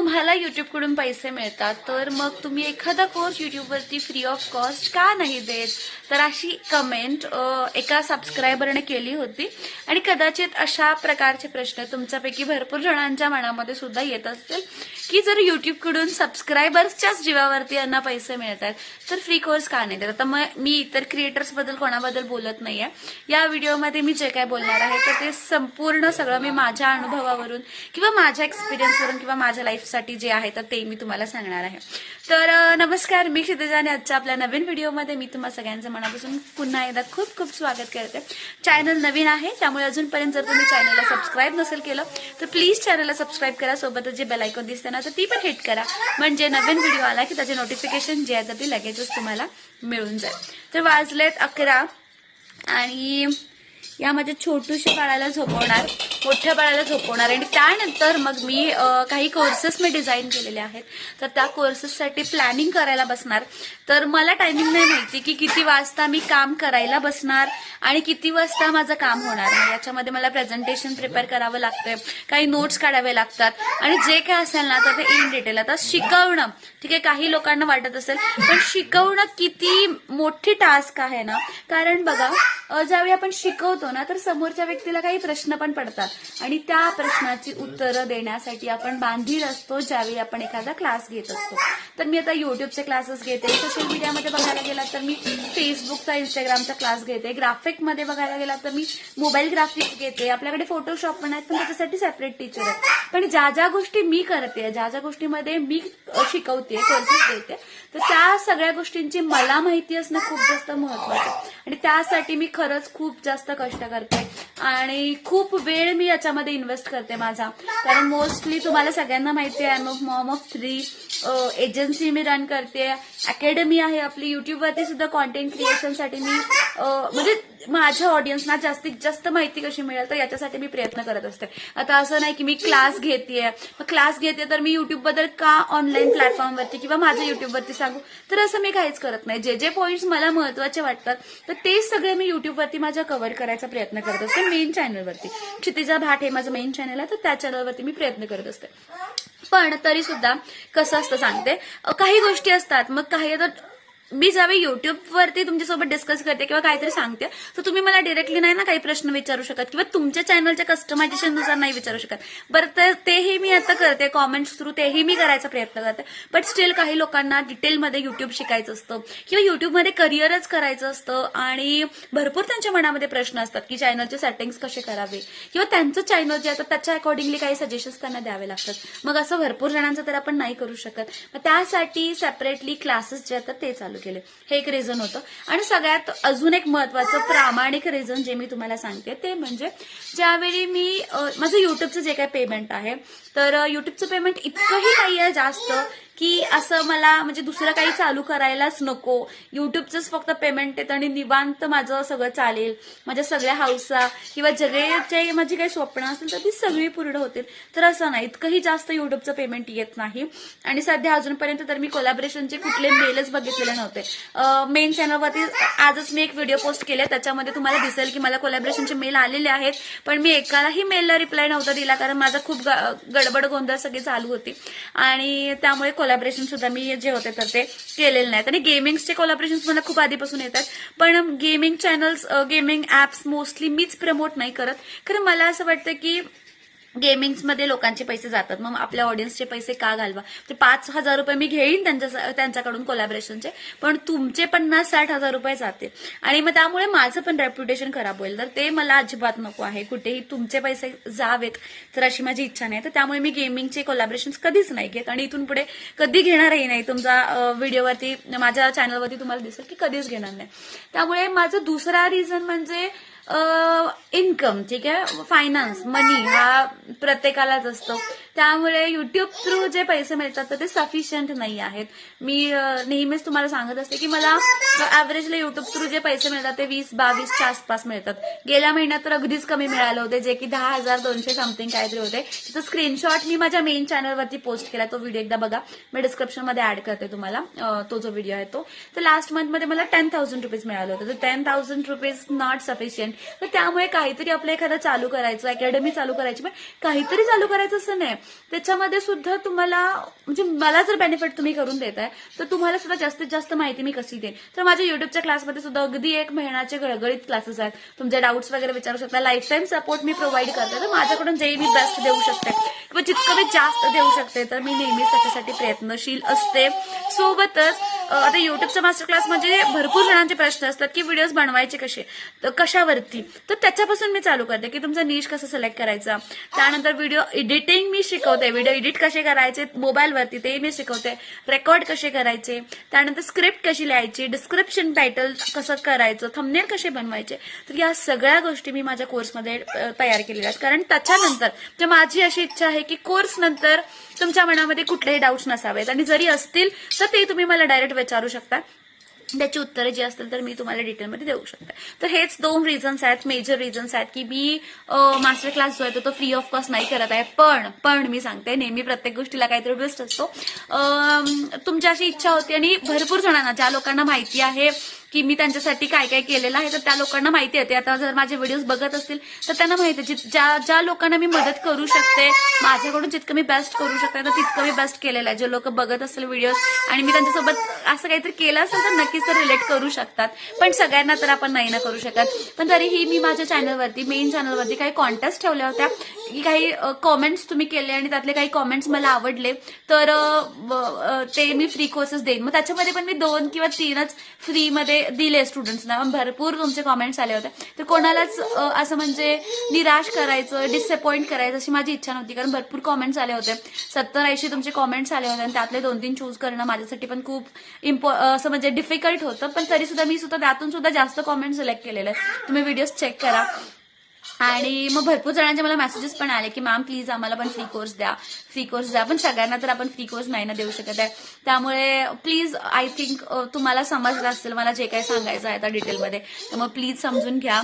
तुम्हाला युट्यूबकडून पैसे मिळतात तर मग तुम्ही एखादा कोर्स युट्यूबवरती फ्री ऑफ कॉस्ट का नाही देत? तर अशी कमेंट एका सबस्क्रायबरने केली होती. आणि कदाचित अशा प्रकारचे प्रश्न तुमच्यापैकी भरपूर जणांच्या मनामध्ये सुद्धा येत असतील की जर युट्यूबकडून सबस्क्रायबर्सच्याच जीवावरती यांना पैसे मिळतात तर फ्री कोर्स का नाही देत? आता मग मी इतर क्रिएटर्सबद्दल कोणाबद्दल बोलत नाहीये. या व्हिडिओमध्ये मी जे काय बोलणार आहे तर ते संपूर्ण सगळं मी माझ्या अनुभवावरून किंवा माझ्या एक्सपिरियन्सवरून किंवा माझ्या साठी जे आहे तर ते मी तुम्हाला सांगणार आहे. तर नमस्कार मी क्षितिजा आणि आजच्या आपल्या नवीन व्हिडिओमध्ये मी तुम्हाला सगळ्यांचं मनापासून पुन्हा एकदा खूप खूप स्वागत करते. चॅनल नवीन आहे त्यामुळे अजूनपर्यंत जर तुम्ही चॅनलला सबस्क्राईब नसेल केलं तर प्लीज चॅनलला सबस्क्राईब करा सोबतच जे बेलायकॉन दिसते ना तर ती पण हिट करा. म्हणजे नवीन व्हिडिओ आला की त्याचे नोटिफिकेशन जे आहे तर ते लगेचच तुम्हाला मिळून जाईल. तर वाजलेत अकरा आणि यामध्ये छोटूशा बाळाला झोपवणार मोठ्या बाळाला झोपवणार. आणि त्यानंतर मग मी काही कोर्सेस मी डिझाईन केलेले आहेत. तर त्या कोर्सेससाठी प्लॅनिंग करायला बसणार. तर मला टायमिंग नाही माहिती की किती वाजता मी काम करायला बसणार आणि किती वाजता माझं काम होणार. याच्यामध्ये मला प्रेझेंटेशन प्रिपेअर करावं लागतंय. काही नोट्स काढावे लागतात. आणि जे काय असेल ना तर ते इन डिटेल आता शिकवणं ठीक आहे काही लोकांना वाटत असेल पण शिकवणं किती मोठी टास्क आहे ना? कारण बघा ज्यावेळी आपण शिकव होतो ना तर समोरच्या व्यक्तीला काही प्रश्न पण पडतात. आणि त्या प्रश्नाची उत्तरं देण्यासाठी आपण बांधील असतो ज्यावेळी आपण एखादा क्लास घेत असतो. तर मी आता युट्यूबचे क्लासेस घेते सोशल मीडियामध्ये बघायला गेला तर मी फेसबुकचा इंस्टाग्रामचा क्लास घेते ग्राफिकमध्ये बघायला गेलात तर मी मोबाईल ग्राफिक्स घेते. आपल्याकडे फोटोशॉप पण आहेत पण त्याच्यासाठी सेपरेट टीचर आहेत. पण ज्या ज्या गोष्टी मी करते ज्या ज्या गोष्टीमध्ये मी शिकवते कोर्सेस देते तर त्या सगळ्या गोष्टींची मला माहिती असणं खूप जास्त महत्वाचं आणि त्यासाठी मी खरंच खूप जास्त कष्ट करते. आणि खूप वेळ मी याच्यामध्ये इन्व्हेस्ट करते माझा. कारण मोस्टली तुम्हाला सगळ्यांना माहिती आहे मग मॉम ऑफ थ्री एजन्सी मी रन करते. अकॅडमी आहे आपली. युट्यूबवरती सुद्धा कॉन्टेंट क्रिएशनसाठी मी म्हणजे माझ्या ऑडियन्सना जास्तीत जास्त माहिती कशी मिळेल तर याच्यासाठी मी प्रयत्न करत असते. आता असं नाही की मी क्लास घेते क्लास घेते तर मी युट्यूबबद्दल का ऑनलाईन प्लॅटफॉर्मवरती किंवा माझ्या युट्यूबवरती सांगू? तर असं मी काहीच करत नाही. जे जे पॉईंट्स मला महत्त्वाचे वाटतात तर तेच सगळे मी युट्यूबवरती माझ्या कव्हर करायचा प्रयत्न करत असते मेन चॅनलवरती क्षितिजा भाट हे माझं मेन चॅनल आहे तर त्या चॅनलवरती मी प्रयत्न करत असते. पण तरी सुद्धा कसं असतं सांगते? काही गोष्टी असतात मग काही आता मी ज्यावेळी युट्यूबवरती तुमच्यासोबत डिस्कस करते किंवा काहीतरी सांगते तर तुम्ही मला डिरेक्टली नाही ना काही प्रश्न विचारू शकत किंवा तुमच्या चॅनलच्या कस्टमायझेशननुसार नाही विचारू शकत. बरं तर तेही मी आता करते कॉमेंट्स थ्रू तेही मी करायचा प्रयत्न करते. बट स्टील काही लोकांना डिटेलमध्ये युट्यूब शिकायचं असतं किंवा युट्यूबमध्ये करिअरच करायचं असतं आणि भरपूर त्यांच्या मनामध्ये प्रश्न असतात की चॅनलचे सेटिंग्स कसे करावे किंवा त्यांचं चॅनल जे असतं त्याच्या अकॉर्डिंगली काही सजेशन्स त्यांना द्यावे लागतात. मग असं भरपूर जणांचं तर आपण नाही करू शकत. मग त्यासाठी सेपरेटली क्लासेस जे आहेत ते चालू केले. हे एक रिझन होतं. आणि सगळ्यात अजून एक महत्वाचं प्रामाणिक रिझन जे मी तुम्हाला सांगते ते म्हणजे ज्यावेळी मी माझं युट्यूबचं जे काही पेमेंट आहे तर युट्यूबचं पेमेंट इतकंही नाही आहे जास्त. की असं मला म्हणजे दुसरं काही चालू करायलाच नको. युट्यूबचंच फक्त पेमेंट येतं आणि निवांत माझं सगळं चालेल. माझ्या सगळ्या हाऊसा किंवा जगेचे माझी काही स्वप्न असेल तर ती सगळी पूर्ण होतील. तर असं नाही इतकंही जास्त युट्यूबचं पेमेंट येत नाही. आणि सध्या अजूनपर्यंत तर मी कोलॅबरेशनचे कुठले मेलच बघितलेले नव्हते. मेन चॅनलवरती आजच मी एक व्हिडिओ पोस्ट केले त्याच्यामध्ये तुम्हाला दिसेल की मला कोलॅबरेशनचे मेल आलेले आहेत. पण मी एकालाही मेलला रिप्लाय नव्हता दिला कारण माझा खूप ग- गडबड गोंधळ सगळी चालू होती. आणि त्यामुळे कोलॅबरेशन सुद्धा मी जे होते तर ते केलेले नाहीत. आणि गेमिंगचे कोलॅबरेशन मला खूप आधीपासून येतात. पण gaming channels gaming apps mostly मीच प्रमोट नाही करत. कारण मला असं वाटतं की गेमिंग्समध्ये लोकांचे पैसे जातात. मग आपल्या ऑडियन्सचे पैसे का घालवा? ते पाच हजार रुपये मी घेईन त्यांच्या त्यांच्याकडून कोलॅबरेशनचे पण तुमचे पन्नास साठ हजार रुपये जातील. आणि मग त्यामुळे माझं पण रेप्युटेशन खराब होईल. तर ते मला अजिबात नको आहे. कुठेही तुमचे पैसे जावेत तर अशी माझी इच्छा नाही. तर त्यामुळे मी गेमिंगचे कोलॅबरेशन कधीच नाही घेत. आणि इथून पुढे कधी घेणारही नाही. तुमचा व्हिडिओवरती माझ्या चॅनलवरती तुम्हाला दिसेल की कधीच घेणार नाही. त्यामुळे माझं दुसरा रिझन म्हणजे इन्कम ठीक आहे? फायनान्स मनी हा प्रत्येकालाच असतो. त्यामुळे युट्यूब थ्रू जे पैसे मिळतात तर ते सफिशियंट नाही आहेत. मी नेहमीच तुम्हाला सांगत असते की मला ऍव्हरेजला युट्यूब थ्रू जे पैसे मिळतात ते वीस बावीसच्या आसपास मिळतात. गेल्या महिन्यात तर अगदीच कमी मिळाले होते जे की दहा हजार दोनशे समथिंग काहीतरी होते. तिथं स्क्रीनशॉट मी माझ्या मेन चॅनलवरती पोस्ट केला. तो व्हिडिओ एकदा बघा. मी डिस्क्रिप्शनमध्ये ऍड करते तुम्हाला. तो जो व्हिडिओ आहे तो. तर लास्ट मंथमध्ये मला टेन थाउजंड रुपीज मिळालं होतं. तर ten thousand rupees not sufficient तर त्यामुळे काहीतरी आपलं एखादं चालू करायचं अकॅडमी चालू करायची पण काहीतरी चालू करायचं असं नाही. त्याच्यामध्ये सुद्धा तुम्हाला म्हणजे मला जर बेनिफिट तुम्ही करून देताय तर तुम्हाला सुद्धा जास्तीत जास्त माहिती मी कशी देईन. तर माझ्या युट्यूबच्या क्लासमध्ये सुद्धा अगदी एक महिन्याचे गळगळीत क्लासेस आहेत. तुमचे डाऊट्स वगैरे विचारू शकता. लाईफ टाईम सपोर्ट मी प्रोव्हाइड करते. तर माझ्याकडून जे मी बेस्ट देऊ शकते किंवा जितकं मी जास्त देऊ शकते तर मी नेहमीच त्याच्यासाठी प्रयत्नशील असते. सोबतच आता युट्यूबचा मास्टर क्लास म्हणजे भरपूर जणांचे प्रश्न असतात की व्हिडिओज बनवायचे कसे? तर कशावरती? तर त्याच्यापासून मी चालू करते की तुमचा निश कसा सिलेक्ट करायचा? त्यानंतर व्हिडिओ एडिटिंग मी शिकवते. व्हिडिओ एडिट कसे करायचे? मोबाईलवरती ते मी शिकवते. रेकॉर्ड कसे करायचे? त्यानंतर स्क्रिप्ट कशी लिहायची? डिस्क्रिप्शन टायटल कसं करायचं? थंबनेल कसे बनवायचे? तर या सगळ्या गोष्टी मी माझ्या कोर्समध्ये तयार केलेल्या आहेत. कारण त्याच्यानंतर तर माझी अशी इच्छा आहे की कोर्स नंतर तुमच्या मनामध्ये कुठलेही डाऊट्स नसावेत. आणि जरी असतील तर ते तुम्ही मला डायरेक्ट विचारू शकता. त्याची उत्तरे जी असतील तर मी तुम्हाला डिटेलमध्ये देऊ शकते. तर हेच दोन रिझन्स आहेत मेजर रिझन्स आहेत की मी मास्टर क्लास जो आहे तो फ्री ऑफ कॉस्ट नाही करत आहे. पण पण मी सांगते नेहमी प्रत्येक गोष्टीला काहीतरी ट्विस्ट असतो. तुमची अशी इच्छा होती आणि भरपूर जणांना ज्या लोकांना माहिती आहे की मी त्यांच्यासाठी काय काय केलेलं आहे तर त्या लोकांना माहिती आहे. ते आता जर माझे व्हिडिओज बघत असतील तर त्यांना माहिती आहे. जी- ज्या ज्या लोकांना मी मदत करू शकते माझ्याकडून जितकं मी बेस्ट करू शकते तर तितकं मी बेस्ट केलेलं आहे. जे लोक बघत असेल व्हिडिओज आणि मी त्यांच्यासोबत असं काहीतरी केलं असेल तर नक्कीच ते रिलेट करू शकतात. पण सगळ्यांना तर आपण नाही ना करू शकत. पण तरीही मी माझ्या चॅनलवरती मेन चॅनलवरती काही कॉन्टेस्ट ठेवल्या होत्या. काही कॉमेंट्स तुम्ही केले आणि त्यातले काही कॉमेंट्स मला आवडले तर ते मी फ्री कोर्सेस देईन. मग त्याच्यामध्ये पण मी दोन किंवा तीनच फ्रीमध्ये दिले स्टुडंट्सना भरपूर तुमचे कॉमेंट्स आले होते. तर कोणालाच असं म्हणजे निराश करायचं डिसअपॉइंट करायचं अशी माझी इच्छा नव्हती. कारण भरपूर कॉमेंट्स आले होते. सत्तर ऐंशी तुमचे कॉमेंट्स आले होते आणि त्यातले दोन तीन चूज करणं माझ्यासाठी पण खूप इम्पॉ असं म्हणजे डिफिकल्ट होतं. पण तरी सुद्धा मी सुद्धा त्यातून सुद्धा जास्त कॉमेंट सिलेक्ट केलेले आहेत. तुम्ही व्हिडिओज चेक करा. आणि मग भरपूर जणांचे मला मेसेजेस पण आले की मॅम प्लीज आम्हाला पण फ्री कोर्स द्या. फ्री कोर्स द्या. पण सगळ्यांना तर आपण फ्री कोर्स नाही ना देऊ शकत आहे. त्यामुळे प्लीज आय थिंक तुम्हाला समजलं असेल मला जे काही सांगायचं आहे आता डिटेलमध्ये तर मग प्लीज समजून घ्या.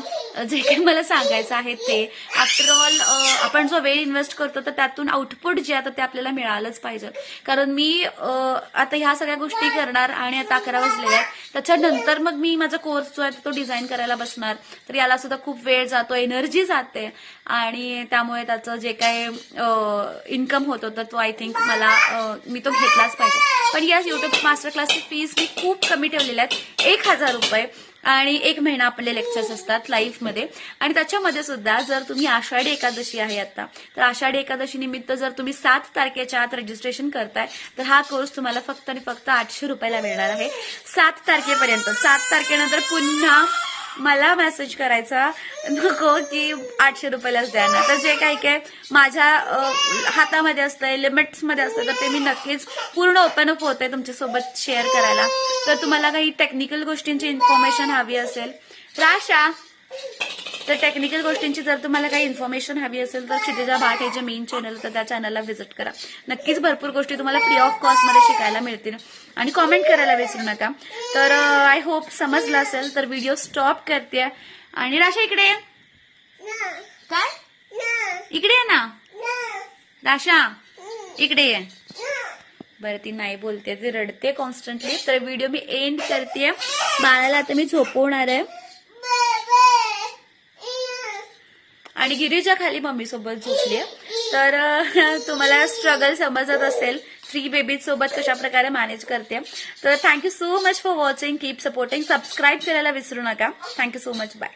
जे काही मला सांगायचं आहे ते. आफ्टर ऑल आपण जो वेळ इन्व्हेस्ट करतो तर त्यातून आउटपुट जे आता ते आपल्याला मिळालंच पाहिजे. कारण मी आता ह्या सगळ्या गोष्टी करणार आणि आता अकरा वाजलेल्या आहेत. त्याच्यानंतर मग मी माझा कोर्स जो आहे तो डिझाईन करायला बसणार. तर याला सुद्धा खूप वेळ जातो एनर्जी जाते. आणि त्यामुळे त्याचं जे काय इन्कम होत होतं तो आय थिंक मला मी तो घेतलाच पाहिजे. पण या युट्यूब मास्टर क्लासची फीस मी खूप कमी ठेवलेल्या आहेत. एक हजार रुपये आणि एक महिना आपले लेक्चर्स असतात लाईव्हमध्ये आणि त्याच्यामध्ये सुद्धा जर तुम्ही आषाढी एकादशी आहे आता तर आषाढी एकादशी निमित्त जर तुम्ही सात तारखेच्या आत रजिस्ट्रेशन करताय तर हा कोर्स तुम्हाला फक्त आणि फक्त आठशे रुपयाला मिळणार आहे. सात तारखेपर्यंत सात तारखेनंतर पुन्हा मला मेसेज करायचा. नको की आठशे रुपयालाच द्या ना. तर जे काही काय माझ्या हातामध्ये असतंय लिमिट्समध्ये असतं तर ते मी नक्कीच पूर्ण ओपन अप होते तुमच्यासोबत शेअर करायला. तर तुम्हाला काही टेक्निकल गोष्टींची इन्फॉर्मेशन हवी असेल. राशा तर टेक्निकल गोष्टींची जर तुम्हाला काही इन्फॉर्मेशन हवी असेल तर क्षितिजा भाट हे जे मेन चॅनल तर त्या चॅनलला व्हिजिट करा. नक्कीच भरपूर गोष्टी तुम्हाला फ्री ऑफ कॉस्टमध्ये शिकायला मिळतील. आणि कॉमेंट करायला विसरू नका. तर आय होप समजलं असेल तर व्हिडिओ स्टॉप करते. आणि राशा इकडे. काय? इकडे ये ना. राशा इकडे ये. बरं ती नाही बोलते ती रडते कॉन्स्टंटली तर व्हिडिओ मी एंड करते. बाळाला आता मी झोपवणार आहे. आणि गिरीजा खाली मम्मी सोबत झोपली तर तुम्हाला स्ट्रगल समजत असेल थ्री बेबीज सोबत कशा प्रकारे मॅनेज करते तर thank you so much for watching keep supporting subscribe करायला विसरू नका. Thank you so much bye